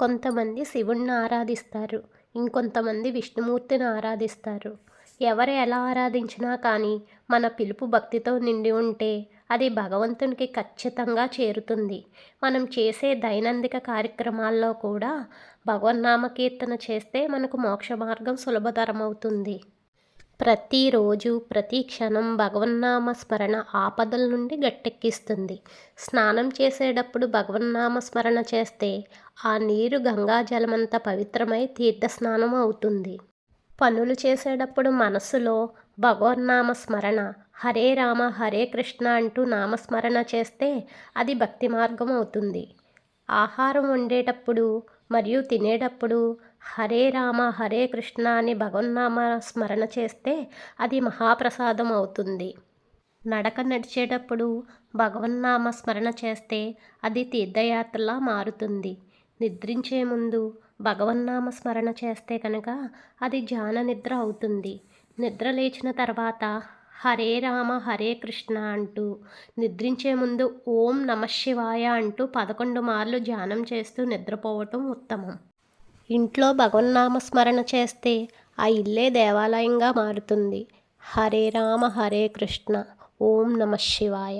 కొంతమంది శివుణ్ణి ఆరాధిస్తారు ఇంకొంతమంది విష్ణుమూర్తిని ఆరాధిస్తారు. ఎవరు ఎలా ఆరాధించినా కానీ మన పిలుపు భక్తితో నిండి ఉంటే అది భగవంతునికి ఖచ్చితంగా చేరుతుంది. మనం చేసే దైనందిక కార్యక్రమాల్లో కూడా భగవన్నామ కీర్తన చేస్తే మనకు మోక్ష మార్గం సులభతరం అవుతుంది ప్రతిరోజు ప్రతి క్షణం భగవన్నామ స్మరణ ఆపదల నుండి గట్టెక్కిస్తుంది. స్నానం చేసేటప్పుడు భగవన్నామ స్మరణ చేస్తే ఆ నీరు గంగా జలమంత పవిత్రమై తీర్థస్నానం అవుతుంది. పనులు చేసేటప్పుడు మనస్సులో భగవన్నామ స్మరణ హరే రామ హరే కృష్ణ అంటూ నామస్మరణ చేస్తే అది భక్తి మార్గం అవుతుంది. ఆహారం వండేటప్పుడు మరియు తినేటప్పుడు హరే రామ హరే కృష్ణ అని భగవన్నామ స్మరణ చేస్తే అది మహాప్రసాదం అవుతుంది. నడక నడిచేటప్పుడు భగవన్నామ స్మరణ చేస్తే అది తీర్థయాత్రలా మారుతుంది. నిద్రించే ముందు భగవన్నామ స్మరణ చేస్తే కనుక అది ధ్యాన నిద్ర అవుతుంది. నిద్ర లేచిన తర్వాత హరే రామ హరే కృష్ణ అంటూ నిద్రించే ముందు ఓం నమ శివాయ అంటూ పదకొండు మార్లు ధ్యానం చేస్తూ నిద్రపోవటం ఉత్తమం. ఇంట్లో భగవన్నామ స్మరణ చేస్తే ఆ ఇల్లే దేవాలయంగా మారుతుంది. హరే రామ హరే కృష్ణ ఓం నమ శివాయ.